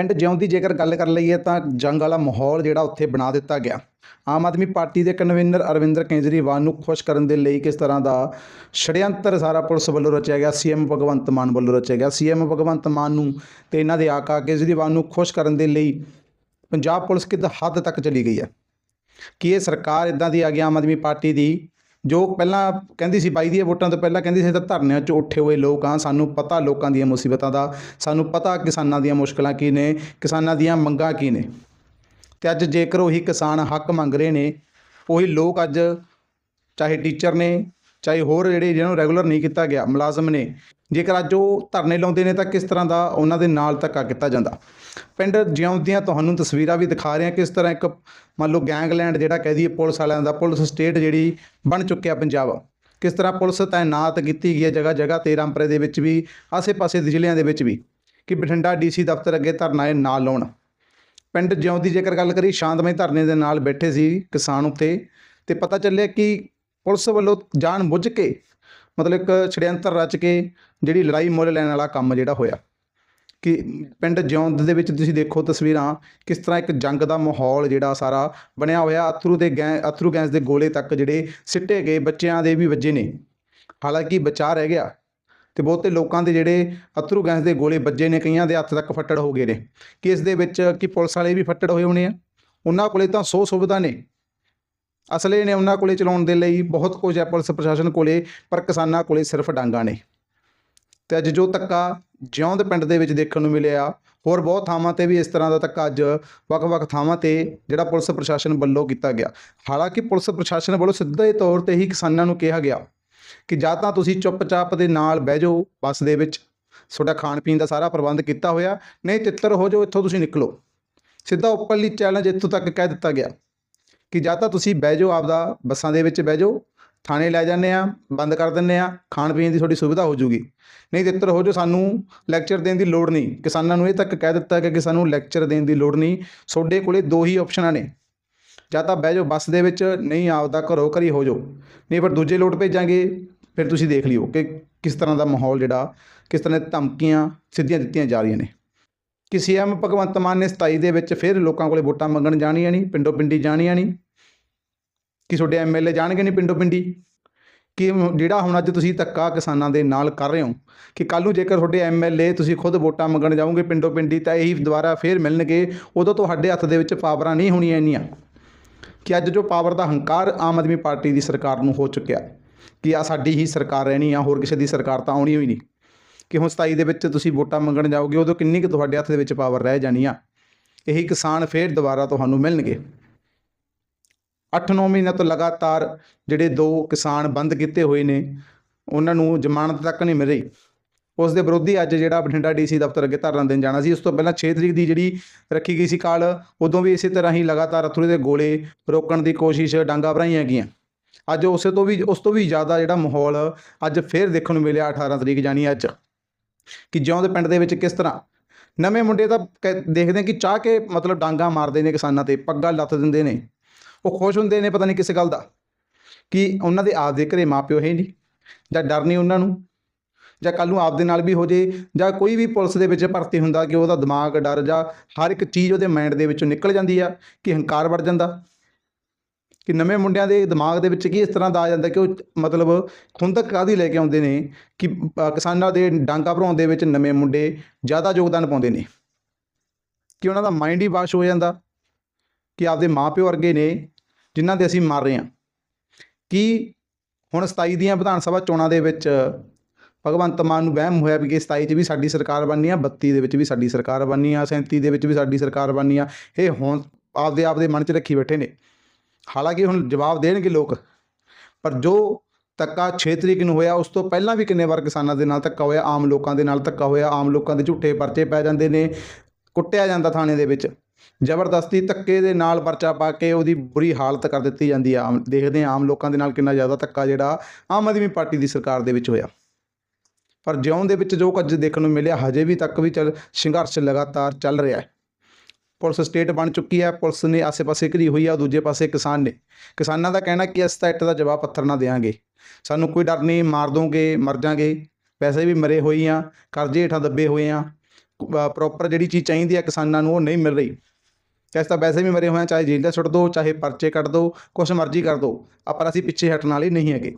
ਪਿੰਡ ਜਿਉਂ ਦੀ ਜੇਕਰ ਗੱਲ ਕਰ ਲਈਏ ਤਾਂ ਜੰਗ ਵਾਲਾ ਮਾਹੌਲ ਜਿਹੜਾ ਉੱਥੇ ਬਣਾ ਦਿੱਤਾ ਗਿਆ। ਆਮ ਆਦਮੀ ਪਾਰਟੀ ਦੇ ਕਨਵੀਨਰ ਅਰਵਿੰਦਰ ਕੇਜਰੀਵਾਲ ਨੂੰ ਖੁਸ਼ ਕਰਨ ਦੇ ਲਈ ਕਿਸ ਤਰ੍ਹਾਂ ਦਾ ਛੜਯੰਤਰ ਸਾਰਾ ਪੁਲਿਸ ਵੱਲੋਂ ਰਚਿਆ ਗਿਆ, ਸੀਐਮ ਭਗਵੰਤ ਮਾਨ ਵੱਲੋਂ ਰਚਿਆ ਗਿਆ। ਸੀਐਮ ਭਗਵੰਤ ਮਾਨ ਨੂੰ ਤੇ ਇਹਨਾਂ ਦੇ ਆਕਾ ਕੇਜਰੀਵਾਲ ਨੂੰ ਖੁਸ਼ ਕਰਨ ਦੇ ਲਈ ਪੰਜਾਬ ਪੁਲਿਸ ਕਿੱਦ ਹੱਦ ਤੱਕ ਚਲੀ ਗਈ ਹੈ? ਕਿ ਇਹ ਸਰਕਾਰ ਇਦਾਂ ਦੀ ਆ ਗਈ ਆਮ ਆਦਮੀ ਪਾਰਟੀ ਦੀ? ਜੋ ਪਹਿਲਾਂ ਕਹਿੰਦੀ ਸੀ ਬਾਈ ਦੀਆਂ ਵੋਟਾਂ ਤੋਂ ਪਹਿਲਾਂ ਕਹਿੰਦੀ ਸੀ ਤਾਂ ਧਰਨਿਆਂ 'ਚ ਉੱਠੇ ਹੋਏ ਲੋਕ ਆ ਸਾਨੂੰ ਪਤਾ ਲੋਕਾਂ ਦੀਆਂ ਮੁਸੀਬਤਾਂ ਦਾ, ਸਾਨੂੰ ਪਤਾ ਕਿਸਾਨਾਂ ਦੀਆਂ ਮੁਸ਼ਕਲਾਂ ਕੀ ਨੇ, ਕਿਸਾਨਾਂ ਦੀਆਂ ਮੰਗਾਂ ਕੀ ਨੇ। ਤੇ ਅੱਜ ਜੇਕਰ ਉਹੀ ਕਿਸਾਨ ਹੱਕ ਮੰਗ ਰਹੇ ਨੇ, ਉਹੀ ਲੋਕ ਅੱਜ ਚਾਹੇ ਟੀਚਰ ਨੇ ਚਾਹੇ ਹੋਰ ਜਿਹੜੇ ਜਿਹਨਾਂ ਨੂੰ ਰੈਗੂਲਰ ਨਹੀਂ ਕੀਤਾ ਗਿਆ, ਮੁਲਾਜ਼ਮ ਨੇ, ਜੇਕਰ ਅੱਜ ਉਹ ਧਰਨੇ ਲਾਉਂਦੇ ਨੇ ਤਾਂ ਕਿਸ ਤਰ੍ਹਾਂ ਦਾ ਉਹਨਾਂ ਦੇ ਨਾਲ ਧੱਕਾ ਕੀਤਾ ਜਾਂਦਾ? ਪਿੰਡ ਜਿਉਂਦਿਆਂ ਤੁਹਾਨੂੰ ਤਸਵੀਰਾਂ ਵੀ ਦਿਖਾ ਰਹੇ ਹਾਂ ਕਿਸ ਤਰ੍ਹਾਂ ਇੱਕ ਮੰਨ ਲਓ ਗੈਂਗਲੈਂਡ ਜਿਹੜਾ ਕਹਿ ਦਈਏ ਪੁਲਿਸ ਵਾਲਿਆਂ ਦਾ, ਪੁਲਿਸ ਸਟੇਟ ਜਿਹੜੀ ਬਣ ਚੁੱਕਿਆ ਪੰਜਾਬ। ਕਿਸ ਤਰ੍ਹਾਂ ਪੁਲਿਸ ਤਾਇਨਾਤ ਕੀਤੀ ਗਈ ਹੈ ਜਗ੍ਹਾ ਜਗ੍ਹਾ ਤੇਰਾਂਪਰੇ ਦੇ ਵਿੱਚ ਵੀ, ਆਸੇ-ਪਾਸੇ ਦੇ ਜ਼ਿਲ੍ਹਿਆਂ ਦੇ ਵਿੱਚ ਵੀ, ਕਿ ਬਠਿੰਡਾ ਡੀਸੀ ਦਫ਼ਤਰ ਅੱਗੇ ਧਰਨਾ ਇਹ ਨਾ ਲਾਉਣ? ਪਿੰਡ ਜਿਉਂ ਦੀ ਜੇਕਰ ਗੱਲ ਕਰੀ, ਸ਼ਾਂਤਮਈ ਧਰਨੇ ਦੇ ਨਾਲ ਬੈਠੇ ਸੀ ਕਿਸਾਨ ਉੱਤੇ, ਤੇ ਪਤਾ ਚੱਲਿਆ ਕਿ ਪੁਲਿਸ ਵੱਲੋਂ ਜਾਣ ਬੁੱਝ ਕੇ, ਮਤਲਬ ਇੱਕ ਛੜਯੰਤਰ ਰਚ ਕੇ ਜਿਹੜੀ ਲੜਾਈ ਮੁੱਲ ਲੈਣ ਵਾਲਾ ਕੰਮ ਜਿਹੜਾ ਹੋਇਆ। ਕਿ ਪਿੰਡ ਜਿਉਂਦ ਦੇ ਵਿੱਚ ਤੁਸੀਂ ਦੇਖੋ ਤਸਵੀਰਾਂ, ਕਿਸ ਤਰ੍ਹਾਂ ਇੱਕ ਜੰਗ ਦਾ ਮਾਹੌਲ ਜਿਹੜਾ ਸਾਰਾ ਬਣਿਆ ਹੋਇਆ, ਅਥਰੂ ਦੇ ਗੈਂ, ਅਥਰੂ ਗੈਸ ਦੇ ਗੋਲੇ ਤੱਕ ਜਿਹੜੇ ਸਿੱਟੇ ਗਏ, ਬੱਚਿਆਂ ਦੇ ਵੀ ਵੱਜੇ ਨੇ। ਹਾਲਾਂਕਿ ਬਚਾ ਰਹਿ ਗਿਆ ਤੇ ਬਹੁਤੇ ਲੋਕਾਂ ਦੇ ਜਿਹੜੇ ਅਥਰੂ ਗੈਸ ਦੇ ਗੋਲੇ ਵੱਜੇ ਨੇ, ਕਈਆਂ ਦੇ ਹੱਥ ਤੱਕ ਫੱਟੜ ਹੋ ਗਏ ਨੇ। ਕਿ ਇਸ ਦੇ ਵਿੱਚ ਕਿ ਪੁਲਿਸ ਵਾਲੇ ਵੀ ਫੱਟੜ ਹੋਏ ਹੋਣੇ ਆ। ਉਹਨਾਂ ਕੋਲੇ ਤਾਂ ਸੌ ਸੁਵਿਧਾ ਨੇ। ਅਸਲੇ ਨੇ ਉਹਨਾਂ ਕੋਲੇ ਚਲਾਉਣ ਦੇ ਲਈ ਬਹੁਤ ਕੁਝ ਹੈ ਪੁਲਿਸ ਪ੍ਰਸ਼ਾਸਨ ਕੋਲੇ, ਪਰ ਕਿਸਾਨਾਂ ਕੋਲੇ ਸਿਰਫ ਡਾਂਗਾ ਨੇ। ਤੇ ਅੱਜ ਜੋ ਧੱਕਾ ਜਿਉਂਦ ਪਿੰਡ ਦੇ ਵਿੱਚ ਦੇਖਣ ਨੂੰ ਮਿਲਿਆ, ਹੋਰ ਬਹੁਤ ਥਾਵਾਂ ਤੇ ਵੀ ਇਸ ਤਰ੍ਹਾਂ ਦਾ ਧੱਕਾ ਅੱਜ ਵੱਖ-ਵੱਖ ਥਾਵਾਂ ਤੇ ਜਿਹੜਾ ਪੁਲਿਸ ਪ੍ਰਸ਼ਾਸਨ ਵੱਲੋਂ ਕੀਤਾ ਗਿਆ। ਹਾਲਾਂਕਿ ਪੁਲਿਸ ਪ੍ਰਸ਼ਾਸਨ ਵੱਲੋਂ ਸਿੱਧੇ ਤੌਰ ਤੇ ਹੀ ਕਿਸਾਨਾਂ ਨੂੰ ਕਿਹਾ ਗਿਆ ਕਿ ਜਾਂ ਤਾਂ ਤੁਸੀਂ ਚੁੱਪਚਾਪ ਦੇ ਨਾਲ ਬਹਿ ਜਾਓ ਬੱਸ ਦੇ ਵਿੱਚ, ਤੁਹਾਡਾ ਖਾਣ ਪੀਣ ਦਾ ਸਾਰਾ ਪ੍ਰਬੰਧ ਕੀਤਾ ਹੋਇਆ, ਨਹੀਂ ਤਿੱਤਰ ਹੋ ਜਾਓ, ਇੱਥੋਂ ਤੁਸੀਂ ਨਿਕਲੋ। ਸਿੱਧਾ ਉੱਪਰਲੀ ਚੈਲੰਜ ਇੱਥੋਂ ਤੱਕ ਕਹਿ ਦਿੱਤਾ ਗਿਆ। ਕਿ ਜਾਂ ਤਾਂ ਤੁਸੀਂ ਬਹਿ ਜਾਓ ਆਪਦਾ ਬੱਸਾਂ ਦੇ ਵਿੱਚ ਬਹਿ ਜਾਓ, ਥਾਣੇ ਲੈ ਜਾਂਦੇ ਆ ਬੰਦ ਕਰ ਦਿੰਦੇ ਆ ਖਾਣ ਪੀਣ ਦੀ ਤੁਹਾਡੀ ਸੁਵਿਧਾ ਹੋ ਜੂਗੀ ਨਹੀਂ ਇੱਧਰ ਹੋ ਜਾਓ, ਸਾਨੂੰ ਲੈਕਚਰ ਦੇਣ ਦੀ ਲੋੜ ਨਹੀਂ। ਕਿਸਾਨਾਂ ਨੂੰ ਇਹ ਤੱਕ ਕਹਿ ਦਿੱਤਾ ਕਿ ਸਾਨੂੰ ਲੈਕਚਰ ਦੇਣ ਦੀ ਲੋੜ ਨਹੀਂ। ਤੁਹਾਡੇ ਕੋਲੇ ਦੋ ਹੀ ਆਪਸ਼ਨਾਂ ਨੇ। ਜਾਂ ਤਾਂ ਬਹਿ ਜਾਓ ਬੱਸ ਦੇ ਵਿੱਚ, ਨਹੀਂ ਆਪਦਾ ਘਰੋਂ ਘਰੀ ਹੋ ਜਾਓ। ਨਹੀਂ ਪਰ ਦੂਜੇ ਲੋਟ ਭੇਜਾਂਗੇ, ਫਿਰ ਤੁਸੀਂ ਦੇਖ ਲਿਓ ਕਿ ਕਿਸ ਤਰ੍ਹਾਂ ਦਾ ਮਾਹੌਲ ਜਿਹੜਾ, ਕਿਸ ਤਰ੍ਹਾਂ ਦੀਆਂ ਧਮਕੀਆਂ ਸਿੱਧੀਆਂ ਦਿੱਤੀਆਂ ਜਾ ਰਹੀਆਂ ਨੇ। ਕਿ ਸੀਐਮ ਭਗਵੰਤ ਮਾਨ ਨੇ 27 ਦੇ ਵਿੱਚ ਫਿਰ ਲੋਕਾਂ ਕੋਲੇ ਵੋਟਾਂ ਮੰਗਣ ਜਾਣੀਆਂ ਨਹੀਂ, ਪਿੰਡੋ ਪਿੰਡੀ ਜਾਣੀਆਂ ਨਹੀਂ। ਕਿ ਤੁਹਾਡੇ ਐਮਐਲਏ ਜਾਣਗੇ ਨਹੀਂ ਪਿੰਡੋ ਪਿੰਡੀ? ਕਿ ਜਿਹੜਾ ਹੁਣ ਅੱਜ ਤੁਸੀਂ ਧੱਕਾ ਕਿਸਾਨਾਂ ਦੇ ਨਾਲ ਕਰ ਰਹੇ ਹੋ, ਕਿ ਕੱਲ ਨੂੰ ਜੇਕਰ ਤੁਹਾਡੇ ਐਮਐਲਏ ਤੁਸੀਂ ਖੁਦ ਵੋਟਾਂ ਮੰਗਣ ਜਾਓਗੇ ਪਿੰਡੋ ਪਿੰਡੀ, ਤਾਂ ਇਹੀ ਦੁਬਾਰਾ ਫੇਰ ਮਿਲਣਗੇ, ਉਦੋਂ ਤੁਹਾਡੇ ਹੱਥ ਦੇ ਵਿੱਚ ਪਾਵਰਾਂ ਨਹੀਂ ਹੋਣੀਆਂ ਇੰਨੀਆਂ। ਕਿ ਅੱਜ ਜੋ ਪਾਵਰ ਦਾ ਹੰਕਾਰ ਆਮ ਆਦਮੀ ਪਾਰਟੀ ਦੀ ਸਰਕਾਰ ਨੂੰ ਹੋ ਚੁੱਕਿਆ, ਕਿ ਆ ਸਾਡੀ ਹੀ ਸਰਕਾਰ ਰਹਿਣੀ ਆ, ਹੋਰ ਕਿਸੇ ਦੀ ਸਰਕਾਰ ਤਾਂ ਆਉਣੀ ਹੋਈ ਨਹੀਂ। ਕਿ ਹੁਣ 27 ਦੇ ਵਿੱਚ ਤੁਸੀਂ ਵੋਟਾਂ ਮੰਗਣ ਜਾਓਗੇ, ਉਦੋਂ ਕਿੰਨੀ ਕੁ ਤੁਹਾਡੇ ਹੱਥ ਦੇ ਵਿੱਚ ਪਾਵਰ ਰਹਿ ਜਾਣੀ ਆ? ਇਹੀ ਕਿਸਾਨ ਫੇਰ ਦੁਬਾਰਾ ਤੁਹਾਨੂੰ ਮਿਲਣਗੇ। 8-9 ਮਹੀਨਿਆਂ ਤੋਂ ਲਗਾਤਾਰ ਜਿਹੜੇ ਦੋ ਕਿਸਾਨ ਬੰਦ ਕੀਤੇ ਹੋਏ ਨੇ, ਉਹਨਾਂ ਨੂੰ ਜ਼ਮਾਨਤ ਤੱਕ ਨਹੀਂ ਮਿਲ ਰਹੀ। ਉਸ ਦੇ ਵਿਰੋਧੀ ਅੱਜ ਜਿਹੜਾ ਬਠਿੰਡਾ ਡੀਸੀ ਦਫ਼ਤਰ ਅੱਗੇ ਧਰਨਾ ਦੇਣ ਜਾਣਾ ਸੀ, ਉਸ ਤੋਂ ਪਹਿਲਾਂ 6 ਤਰੀਕ ਦੀ ਜਿਹੜੀ ਰੱਖੀ ਗਈ ਸੀ ਕਾਲ, ਉਦੋਂ ਵੀ ਇਸੇ ਤਰ੍ਹਾਂ ਹੀ ਲਗਾਤਾਰ ਅਥਰੂ ਦੇ ਗੋਲੇ ਰੋਕਣ ਦੀ ਕੋਸ਼ਿਸ਼ ਡਾਂਗਾ ਭਰਾਈਆਂ ਗਈਆਂ ਅੱਜ ਉਸੇ ਤੋਂ ਵੀ, ਉਸ ਤੋਂ ਵੀ ਜ਼ਿਆਦਾ ਜਿਹੜਾ ਮਾਹੌਲ ਅੱਜ ਫੇਰ ਦੇਖਣ ਨੂੰ ਮਿਲਿਆ 18 ਤਰੀਕ ਜਾਨੀ ਅੱਜ। ਕਿ ਜਿਉਂ ਦੇ ਪਿੰਡ ਦੇ ਵਿੱਚ ਕਿਸ ਤਰ੍ਹਾਂ? ਨਵੇਂ ਮੁੰਡੇ ਤਾਂ ਕਹਿ- ਦੇਖਦੇ ਆ ਕਿ ਚਾਹ ਕੇ ਮਤਲਬ ਡਾਂਗਾ ਮਾਰਦੇ ਨੇ ਕਿਸਾਨਾਂ ਤੇ, ਪੱਗਾਂ ਲੱਥ ਦਿੰਦੇ ਨੇ। ਉਹ ਖੁਸ਼ ਹੁੰਦੇ ਨੇ ਪਤਾ ਨਹੀਂ ਕਿਸ ਗੱਲ ਦਾ, ਕਿ ਉਹਨਾਂ ਦੇ ਆਪਦੇ ਘਰੇ ਮਾਪਿਓ ਹੈ ਨਹੀਂ, ਜਾਂ ਡਰ ਨਹੀਂ ਉਹਨਾਂ ਨੂੰ, ਜਾਂ ਕੱਲ ਨੂੰ ਆਪਦੇ ਨਾਲ ਵੀ ਹੋ ਜੇ, ਜਾਂ ਕੋਈ ਵੀ ਪੁਲਿਸ ਦੇ ਵਿੱਚ ਭਰਤੀ ਹੁੰਦਾ ਕਿ ਉਹਦਾ ਦਿਮਾਗ ਡਰ ਜਾਂ ਹਰ ਇੱਕ ਚੀਜ਼ ਉਹਦੇ ਮਾਈਂਡ ਦੇ ਵਿੱਚੋਂ ਨਿਕਲ ਜਾਂਦੀ ਆ, ਕਿ ਹੰਕਾਰ ਵੜ ਜਾਂਦਾ। ਕਿ ਨਵੇਂ ਮੁੰਡਿਆਂ ਦੇ ਦਿਮਾਗ ਦੇ ਵਿੱਚ ਕੀ ਇਸ ਤਰ੍ਹਾਂ ਦਾ ਆ ਜਾਂਦਾ ਕਿ ਉਹ ਮਤਲਬ ਖੁੰਦਕ ਕਾਦੀ ਲੈ ਕੇ ਆਉਂਦੇ ਨੇ ਕਿ ਕਿਸਾਨਾਂ ਦੇ ਡਾਂਗਾ ਭਰਾਉਣ ਦੇ ਵਿੱਚ ਨਵੇਂ ਮੁੰਡੇ ਜ਼ਿਆਦਾ ਯੋਗਦਾਨ ਪਾਉਂਦੇ ਨੇ। ਕਿ ਉਹਨਾਂ ਦਾ ਮਾਈਂਡ ਹੀ ਵਾਸ਼ ਹੋ ਜਾਂਦਾ ਕਿ ਆਪਦੇ ਮਾਪਿਓ ਵਰਗੇ ਨੇ ਜਿਨ੍ਹਾਂ 'ਤੇ ਅਸੀਂ ਮਾਰ ਰਹੇ ਹਾਂ। ਕਿ ਹੁਣ 27 ਦੀਆਂ ਵਿਧਾਨ ਸਭਾ ਚੋਣਾਂ ਦੇ ਵਿੱਚ ਭਗਵੰਤ ਮਾਨ ਨੂੰ ਵਹਿਮ ਹੋਇਆ ਵੀ ਕਿ 27 'ਚ ਵੀ ਸਾਡੀ ਸਰਕਾਰ ਬਣਨੀ ਆ 32 ਦੇ ਵਿੱਚ ਵੀ ਸਾਡੀ ਸਰਕਾਰ ਬਣਨੀ ਆ 37 ਦੇ ਵਿੱਚ ਵੀ ਸਾਡੀ ਸਰਕਾਰ ਬਣਨੀ ਆ। ਇਹ ਹੁਣ ਆਪਦੇ ਆਪਦੇ ਮਨ 'ਚ ਰੱਖੀ ਬੈਠੇ ਨੇ। ਹਾਲਾਂਕਿ ਹੁਣ ਜਵਾਬ ਦੇਣਗੇ ਲੋਕ, ਪਰ ਜੋ ਧੱਕਾ 6 ਤਰੀਕ ਨੂੰ ਹੋਇਆ, ਉਸ ਤੋਂ ਪਹਿਲਾਂ ਵੀ ਕਿੰਨੇ ਵਾਰ ਕਿਸਾਨਾਂ ਦੇ ਨਾਲ ਧੱਕਾ ਹੋਇਆ, ਆਮ ਲੋਕਾਂ ਦੇ ਨਾਲ ਧੱਕਾ ਹੋਇਆ, ਆਮ ਲੋਕਾਂ ਦੇ ਝੂਠੇ ਪਰਚੇ ਪੈ ਜਾਂਦੇ ਨੇ, ਕੁੱਟਿਆ ਜਾਂਦਾ ਥਾਣੇ ਦੇ ਵਿੱਚ। ਜ਼ਬਰਦਸਤੀ ਧੱਕੇ ਦੇ ਨਾਲ ਪਰਚਾ ਪਾ ਕੇ ਉਹਦੀ ਬੁਰੀ ਹਾਲਤ ਕਰ ਦਿੱਤੀ ਜਾਂਦੀ ਆ। ਆਮ ਦੇਖਦੇ ਹਾਂ ਆਮ ਲੋਕਾਂ ਦੇ ਨਾਲ ਕਿੰਨਾ ਜ਼ਿਆਦਾ ਧੱਕਾ ਜਿਹੜਾ ਆਮ ਆਦਮੀ ਪਾਰਟੀ ਦੀ ਸਰਕਾਰ ਦੇ ਵਿੱਚ ਹੋਇਆ। ਪਰ ਜਿਉਂ ਦੇ ਵਿੱਚ ਜੋ ਕੁਝ ਦੇਖਣ ਨੂੰ ਮਿਲਿਆ, ਹਜੇ ਵੀ ਤੱਕ ਵੀ ਚੱਲ, ਸੰਘਰਸ਼ ਲਗਾਤਾਰ ਚੱਲ ਰਿਹਾ ਹੈ। ਪੁਲਿਸ ਸਟੇਟ ਬਣ ਚੁੱਕੀ ਹੈ, ਪੁਲਿਸ ਨੇ ਆਸੇ-ਪਾਸੇ ਘਿਰੀ ਹੋਈ ਆ, ਦੂਜੇ ਪਾਸੇ ਕਿਸਾਨ ਨੇ। ਕਿਸਾਨਾਂ ਦਾ ਕਹਿਣਾ ਕਿ ਅਸੀਂ ਤਾਂ ਇੱਟ ਦਾ ਜਵਾਬ ਪੱਥਰ ਨਾ ਦੇਵਾਂਗੇ ਸਾਨੂੰ ਕੋਈ ਡਰ ਨਹੀਂ, ਮਾਰ ਦੋਗੇ, ਮਰ ਜਾਾਂਗੇ। ਵੈਸੇ ਵੀ ਮਰੇ ਹੋਈ ਆ, ਕਰਜ਼ੇ ਹੇਠਾਂ ਦੱਬੇ ਹੋਏ ਆ। ਪ੍ਰੋਪਰ ਜਿਹੜੀ ਚੀਜ਼ ਚਾਹੀਦੀ ਆ ਕਿਸਾਨਾਂ ਨੂੰ, ਉਹ ਨਹੀਂ ਮਿਲ ਰਹੀ। ਇਸ ਤਾਂ ਵੈਸੇ ਵੀ ਮਰੇ ਹੋਏ ਆ, ਚਾਹੇ ਜੇਲ੍ਹ 'ਚ ਸੁੱਟ ਦਿਓ ਚਾਹੇ ਪਰਚੇ ਕੱਟ ਦਿਓ ਕੁਛ ਮਰਜ਼ੀ ਕਰ ਦਿਓ ਪਰ ਅਸੀਂ ਪਿੱਛੇ ਹਟਣ ਵਾਲੇ ਨਹੀਂ ਹੈਗੇ।